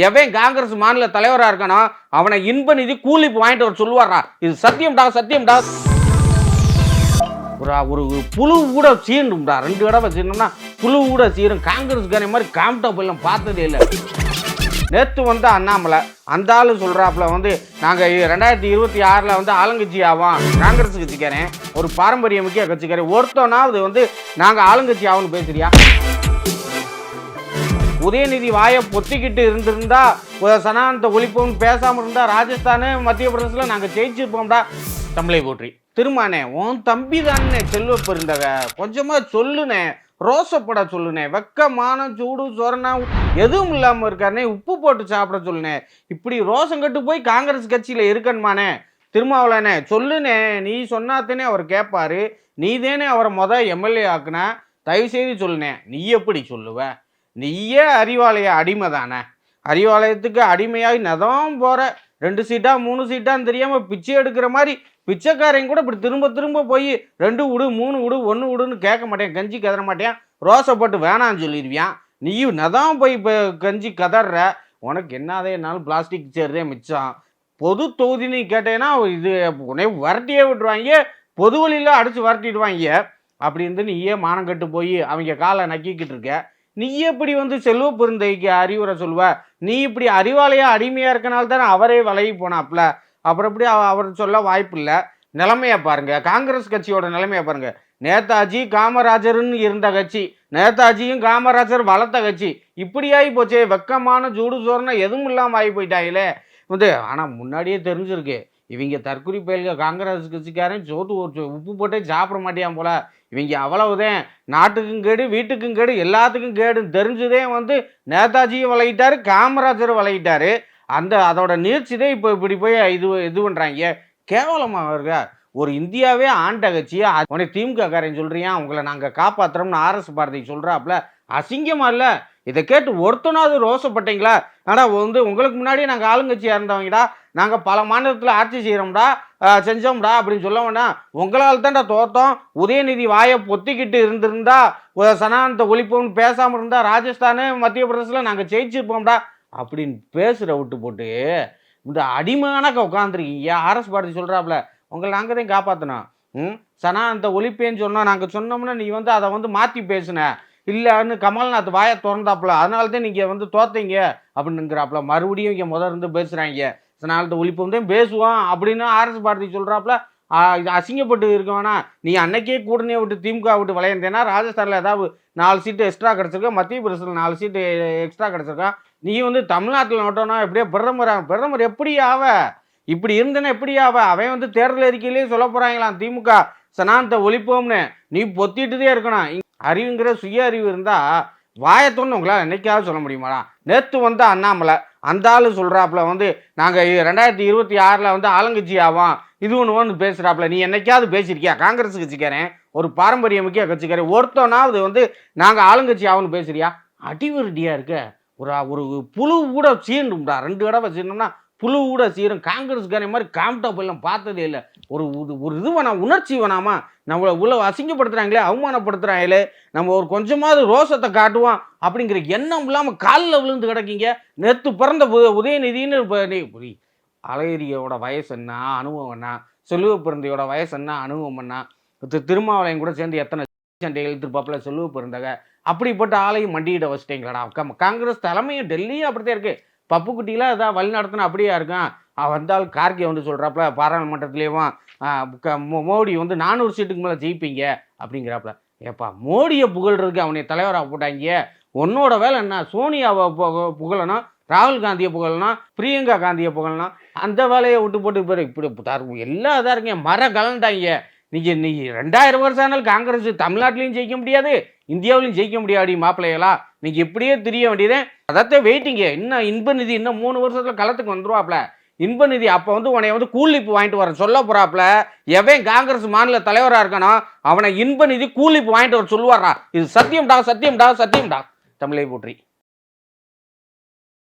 எவன் காங்கிரஸ் மாநில தலைவரா இருக்கானோ அவனை இன்ப நிதி கூலி வாங்கிட்டு வர சொல்லுவாரா இது சத்தியம்டா சத்தியம்டா. ஒரு ஒரு புழு கூட சீண்டும்டா. ரெண்டு தடவை சீண்டோம்னா புழு கூட சீரும். காங்கிரஸ்காரன் மாதிரி காம்டாப் போயிலாம் பார்த்ததே இல்லை. நேற்று வந்து அண்ணாமலை அந்த ஆளு சொல்கிறாப்புல வந்து நாங்கள் ரெண்டாயிரத்தி இருபத்தி ஆறில் வந்து ஆளுங்கட்சி ஆவோம். காங்கிரஸ் கட்சிக்காரன் ஒரு பாரம்பரிய முக்கிய கட்சிக்காரன். ஒருத்தனாவது வந்து நாங்கள் ஆளுங்கட்சி ஆகும்னு பேசுறியா? உதயநிதி வாயை பொத்திக்கிட்டு இருந்திருந்தா ஒரு சனானத்தை ஒழிப்போம்னு பேசாமல் இருந்தா ராஜஸ்தானு மத்திய பிரதேசத்தில் நாங்கள் ஜெயிச்சிருப்போம்டா. தமிழை போற்றி. திருமானே உன் தம்பி தானே செல்வ பெருந்தக. கொஞ்சமா சொல்லுனே ரோசப்பட சொல்லுனே வெக்கமான சூடு சொரணா எதுவும் இல்லாமல் இருக்காருனே உப்பு போட்டு சாப்பிட சொல்லுனே. இப்படி ரோசம் கட்டு போய் காங்கிரஸ் கட்சியில் இருக்கணுமானே? திருமாவளனே சொல்லுனே நீ சொன்னாத்தனே அவர் கேட்பாரு நீ தானே அவரை மொத எம்எல்ஏ ஆக்குன. தயவு செய்து சொல்லுனே நீ எப்படி சொல்லுவ? நீயே அறிவாலய அடிமை தானே. அறிவாலயத்துக்கு அடிமையாகி நதம் போகிற ரெண்டு சீட்டா மூணு சீட்டான்னு தெரியாமல் பிச்சை எடுக்கிற மாதிரி பிச்சைக்காரங்க கூட இப்படி திரும்ப திரும்ப போய் ரெண்டு விடு மூணு விடு ஒன்று விடுன்னு கேட்க மாட்டேன். கஞ்சி கதற மாட்டேன். போட்டு வேணான்னு சொல்லிடுவியான் நீயும் நதான் போய் இப்போ கஞ்சி கதற. உனக்கு என்னதே என்னாலும் பிளாஸ்டிக் சேர்றதே மிச்சம். பொது தொகுதி நீ கேட்டேன்னா இது உடனே வரட்டியே விட்டுருவாங்க பொது வழியில் அடித்து வரட்டிடுவாங்க அப்படி இருந்து நீயே மானம் கட்டு போய் அவங்க காலை நக்கிக்கிட்டு இருக்க. நீ எப்படி வந்து செல்வ பெருந்தைக்கு அறிவுரை சொல்லுவ? நீ இப்படி அறிவாலயா அடிமையா இருக்கனால தானே அவரே விலகி போனாப்ல அப்புறம் எப்படி அவ- அவர் சொல்ல வாய்ப்பு இல்லை நிலைமையை பாருங்க. காங்கிரஸ் கட்சியோட நிலைமையை பாருங்க. நேதாஜி காமராஜர்னு இருந்த கட்சி. நேதாஜியும் காமராஜர் வளர்த்த கட்சி. இப்படி ஆகி போச்சே. வெக்கமான ஜூடு சோறுனா எதுவும் இல்லாமல் ஆகி போயிட்டாங்களே. வந்து ஆனால் முன்னாடியே தெரிஞ்சிருக்கு. இவங்க தற்குறி பயல்கள் காங்கிரஸ் கட்சிக்காரன் சோத்து ஒரு உப்பு போட்டே சாப்பிட மாட்டியான் போல. இவங்க அவ்வளவுதான். நாட்டுக்கும் கேடு வீட்டுக்கும் கேடு எல்லாத்துக்கும் கேடுன்னு தெரிஞ்சதே வந்து நேதாஜியும் விளையிட்டாரு காமராஜரும் விளையிட்டாரு. அந்த அதோட நீர்ச்சிதே இப்போ இப்படி போய் இது இது பண்ணுறாங்க கேவலமாக இருக்கா ஒரு இந்தியாவே ஆண்ட கட்சியை? உடனே திமுக காரன் சொல்றியா உங்களை நாங்கள் காப்பாத்துறோம்னு ஆர்எஸ் பாரதி சொல்கிறாப்புல அசிங்கமா இல்லை? இதை கேட்டு ஒருத்தனாவது ரோசப்பட்டீங்களா? ஆனால் வந்து உங்களுக்கு முன்னாடி நாங்கள் ஆளுங்கட்சியாக இருந்தவங்கடா. நாங்கள் பல மாநிலத்தில் ஆட்சி செய்கிறோம்டா செஞ்சோம்டா அப்படின்னு சொல்ல வேண்டாம் உங்களால் தான்டா தோத்தோம். உதயநிதி வாயை பொத்திக்கிட்டு இருந்திருந்தா சனானந்த ஒழிப்போம்னு பேசாமல் இருந்தால் ராஜஸ்தானு மத்திய பிரதேசில் நாங்கள் ஜெயிச்சிருப்போம்டா அப்படின்னு பேசுகிற விட்டு போட்டு இந்த அடிமையானக்க உட்காந்துருக்கீங்க ஆர்எஸ் பாரதி சொல்கிறாப்புல உங்களை நாங்கள் தான் காப்பாற்றினோம் ம்? சனானத்தை ஒழிப்பேன்னு சொன்னோம் நாங்கள் சொன்னோம்னா நீ வந்து அதை வந்து மாற்றி பேசுன. இல்லைன்னு கமல்நாத் வாயை திறந்தாப்புல அதனால தான் நீங்கள் வந்து தோத்தீங்க அப்படின்னுங்கிறாப்புல மறுபடியும் இங்கே முதல்ல இருந்து பேசுகிறாங்க சனானத்தை ஒழிப்போம் தான் பேசுவோம் அப்படின்னு ஆர்எஸ் பாரதி சொல்கிறாப்புல அசிங்கப்பட்டு இருக்க வேணாம். நீ அன்னைக்கே கூட்டணியை விட்டு திமுக விட்டு விளையாண்டேன்னா ராஜஸ்தானில் ஏதாவது நாலு சீட்டு எக்ஸ்ட்ரா கிடச்சிருக்கா? மத்திய பிரதேசத்தில் நாலு சீட்டு எக்ஸ்ட்ரா கிடச்சிருக்கா? நீ வந்து தமிழ்நாட்டில் நோட்டோன்னா எப்படியே பிரதமர் பிரதமர் எப்படி ஆவ? இப்படி இருந்தேன்னா எப்படி ஆவ? அவன் வந்து தேர்தல் அறிக்கையிலேயே சொல்ல போகிறாங்களாம் திமுக. சனாந்த ஒழிப்போம்னு. நீ பொத்திட்டுதே இருக்கணும். அறிவுங்கிற சுய அறிவு இருந்தால் வாயத்தொன்னு உங்களால் என்னைக்காவது சொல்ல முடியுமாடா? நேற்று வந்த அண்ணாமலை அந்த ஆளு சொல்கிறாப்புல வந்து நாங்கள் ரெண்டாயிரத்தி இருபத்தி ஆறில் வந்து ஆளுங்கட்சி ஆவோம். இது ஒன்று ஒன்று பேசுகிறாப்புல நீ என்னைக்காவது பேசியிருக்கியா காங்கிரஸ் கட்சிக்காரன் ஒரு பாரம்பரிய முக்கிய கட்சிக்காரன் ஒருத்தனாவது வந்து நாங்கள் ஆளுங்கட்சி ஆகும்னு பேசுறியா? அடிவருடியாக இருக்க. ஒரு ஒரு புழு கூட சீண்டும்டா. ரெண்டு தடவை சீண்டோம்னா புழு கூட சீரும் காங்கிரஸ்காரன் மாதிரி காம்டாப் எல்லாம் பார்த்ததே இல்லை. ஒரு ஒரு- ஒரு இது வேணாம் உணர்ச்சி வேணாமா? நம்மளை உள்ள அசிங்கப்படுத்துறாங்களே அவமானப்படுத்துகிறாங்களே நம்ம ஒரு கொஞ்சமாவது ரோசத்தை காட்டுவோம் அப்படிங்கிற எண்ணம் இல்லாமல் காலில் விழுந்து கிடக்கீங்க. நேற்று பிறந்த உதயநிதினு உதயநிதின்னு புரி அழகிரியோட வயசு என்ன அனுபவம் என்ன செல்வ பிறந்தையோட வயசு என்ன அனுபவம் என்ன திருமாவளையம் கூட சேர்ந்து எத்தனை சண்டை இழுத்துருப்பாப்புல செல்வ பிறந்தக அப்படிப்பட்ட ஆளையும் மண்டியிட வச்சிட்டீங்களாடா. காங்கிரஸ் தலைமையும் டெல்லியும் அப்படித்தான் இருக்குது பப்புக்குட்டிலாம் ஏதாவது வழி நடத்தினா அப்படியா இருக்கும்? அவன் வந்தால் கார்கே வந்து சொல்கிறாப்புல பாராளுமன்றத்துலேயும் மோடி வந்து நானூறு சீட்டுக்கு மேலே ஜெயிப்பீங்க அப்படிங்கிறாப்புல ஏப்பா மோடியை புகழ்றதுக்கு அவனை தலைவராக போட்டாங்க. உன்னோட வேலை என்ன? சோனியாவை பு- புகழணும் ராகுல் காந்தியை புகழணும் பிரியங்கா காந்தியை புகழணும். அந்த வேலையை விட்டு போட்டு இப்போ இப்படி எல்லா எல்லாம் இதாக இருக்கீங்க. மர கலண்டாங்க நீங்கள் இன்னைக்கு ரெண்டாயிரம் வருஷம் ஆனால் காங்கிரஸ் தமிழ்நாட்டிலையும் ஜெயிக்க முடியாது இந்தியாவிலையும் ஜெயிக்க முடியாது மாப்பிள்ளைகளா நீங்கள் இப்படியே தெரிய வேண்டியதே. அதைத்தான் வெயிட்டிங்க இன்னும் இன்ப நிதி இன்னும் மூணு வருஷத்தில் களத்துக்கு வந்துருவாப்ல. இன்ப நிதி அப்போ வந்து உனைய வந்து கூலிப்பு வாங்கிட்டு வர சொல்ல போறாப்ல. எவன் காங்கிரஸ் மாநில தலைவராக இருக்கானோ அவனை இன்ப நிதி கூலிப்பு வாங்கிட்டு வர சொல்லுவாரா இது சத்தியம்டா சத்தியம்டா சத்தியம்டா. தமிழை போற்றி.